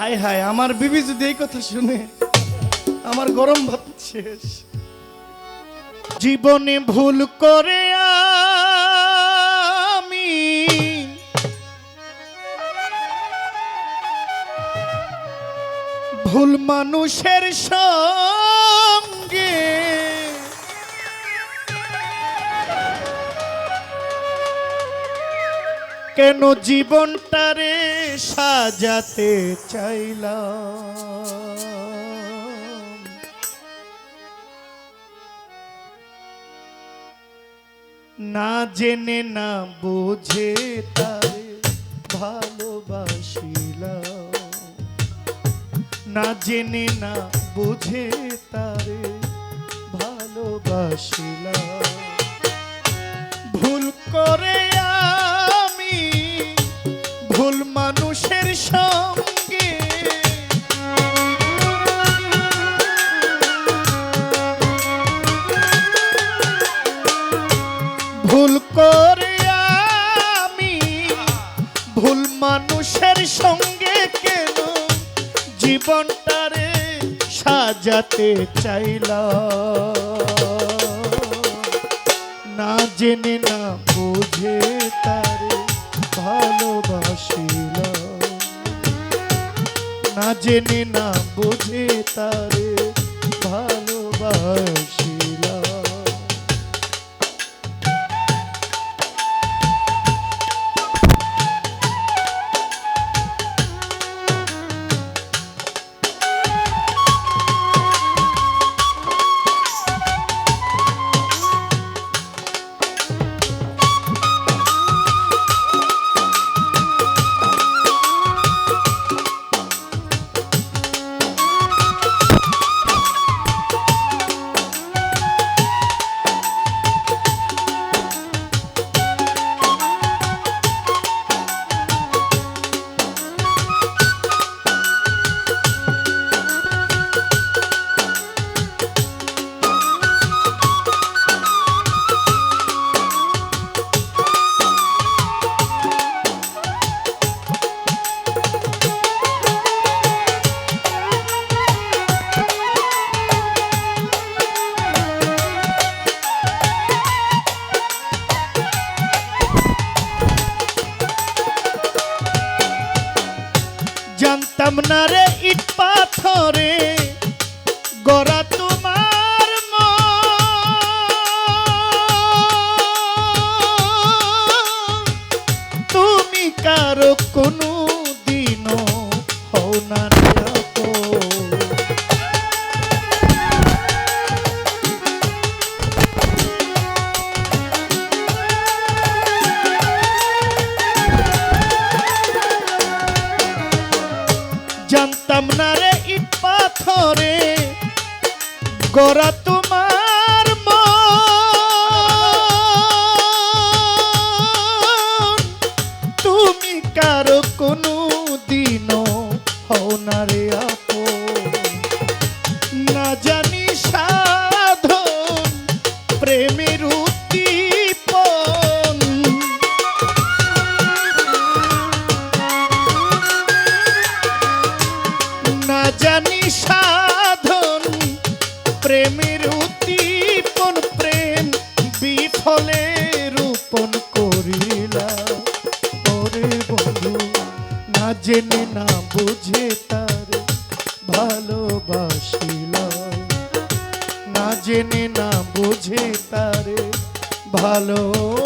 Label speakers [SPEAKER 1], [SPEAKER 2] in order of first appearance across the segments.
[SPEAKER 1] হায় হায়, আমার বিবি যদি এই কথা শুনে, আমার গরম ভাত শেষ। জীবনে ভুল করে আমি ভুল মানুষের সঙ্গে কেন জীবনটারে সাজাতে চাইলাম। না জেনে, না বুঝে তারে ভালোবাসিলাম। না জেনে, না বুঝে তারে ভালোবাসিলাম। ভুল করে সাজাতে চাইলা। না জেনে না বুঝে তারে ভালোবাসিল। না জেনে না বুঝে তারে ভালোবাসিলাম জানতাম না রে ইট পাথরে। গড়া প্রেমের উদ্দীপন, প্রেম বিফলে রূপন করিলা ওরে বন্ধু, না জেনে, না বুঝে তার ভালোবাসিলা না জেনে, না বুঝে তারে ভালোবাসিলাম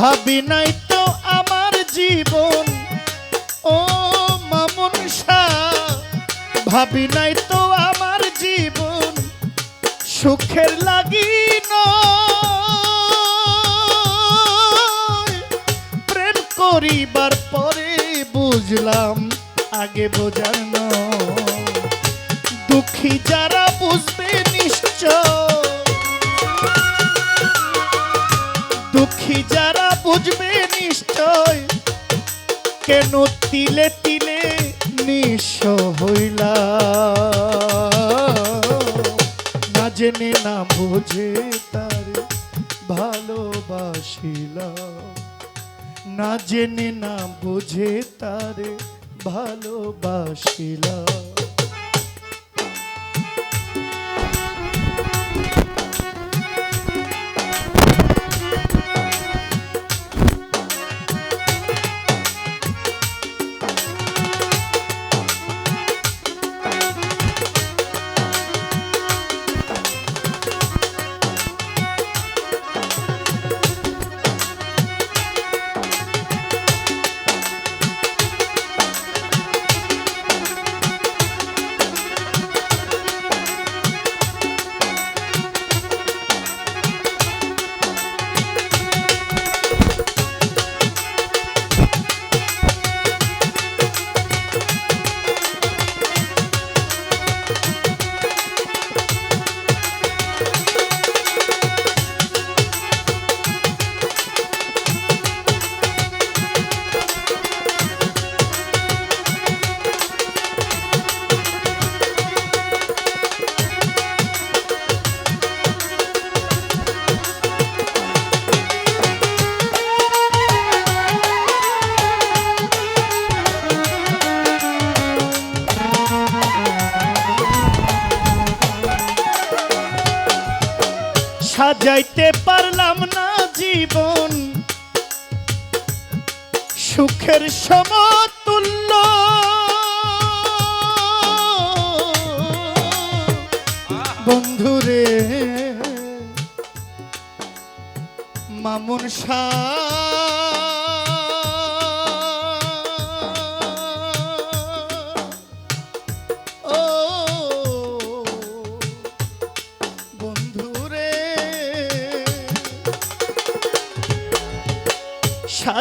[SPEAKER 1] ভাবি নাই তো আমার জীবন। ও মামুন ভাবি নাই তো আমার জীবন। সুখের লাগি প্রেম করিবার পরে বুঝলাম, আগে বোঝার। দুঃখী যারা বুঝবে নিশ্চয়। দুঃখী যারা বুঝবে নিশ্চয়। কেন তিলে তিলে নিঃস্ব হইলা? না জেনে না বুঝে তার ভালোবাসিলাম না জেনে না বুঝে তারে ভালোবাসিলাম সাজাইতে পারলাম না জীবন। সুখের সমতুল্য। বন্ধুরে মামুন শাহ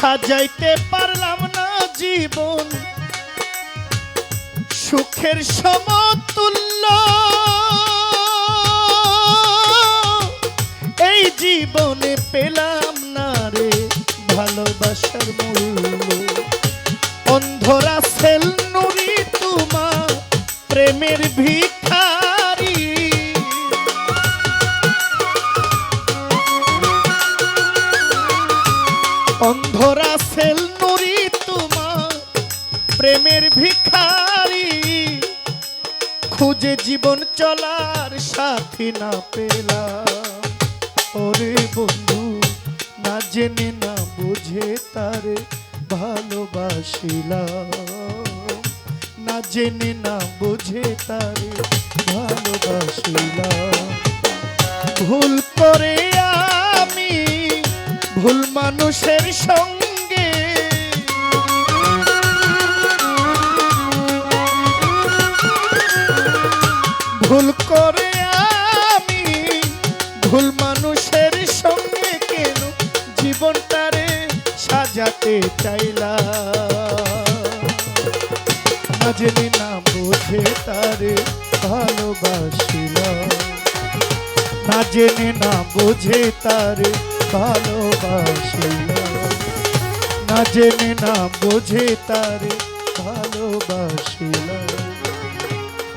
[SPEAKER 1] সাজাইতে পারলাম না জীবন। সুখের সমতুল্য। এই জীবনে পেলাম না রে ভালোবাসার মূল্য। অন্ধরা সেল নুরি তোমার প্রেমের ভিখারি খুঁজে জীবন চলার সাথী না পেলাম। ওরে বন্ধু, না জেনে, না বুঝে তারে ভালোবাসিলাম। না জেনে, না বুঝে তারে ভালোবাসিলাম। ভুল করে আমি ভুল মানুষের সঙ্গে ভুল করে আমি, ভুল মানুষের সঙ্গে কেন
[SPEAKER 2] ঠকাতে চাইলাম? না না বুঝে তারে ভালোবাসিলাম। না জেনে না বুঝে তারে ভালোবাসিলাম। না জেনে না বুঝে তারে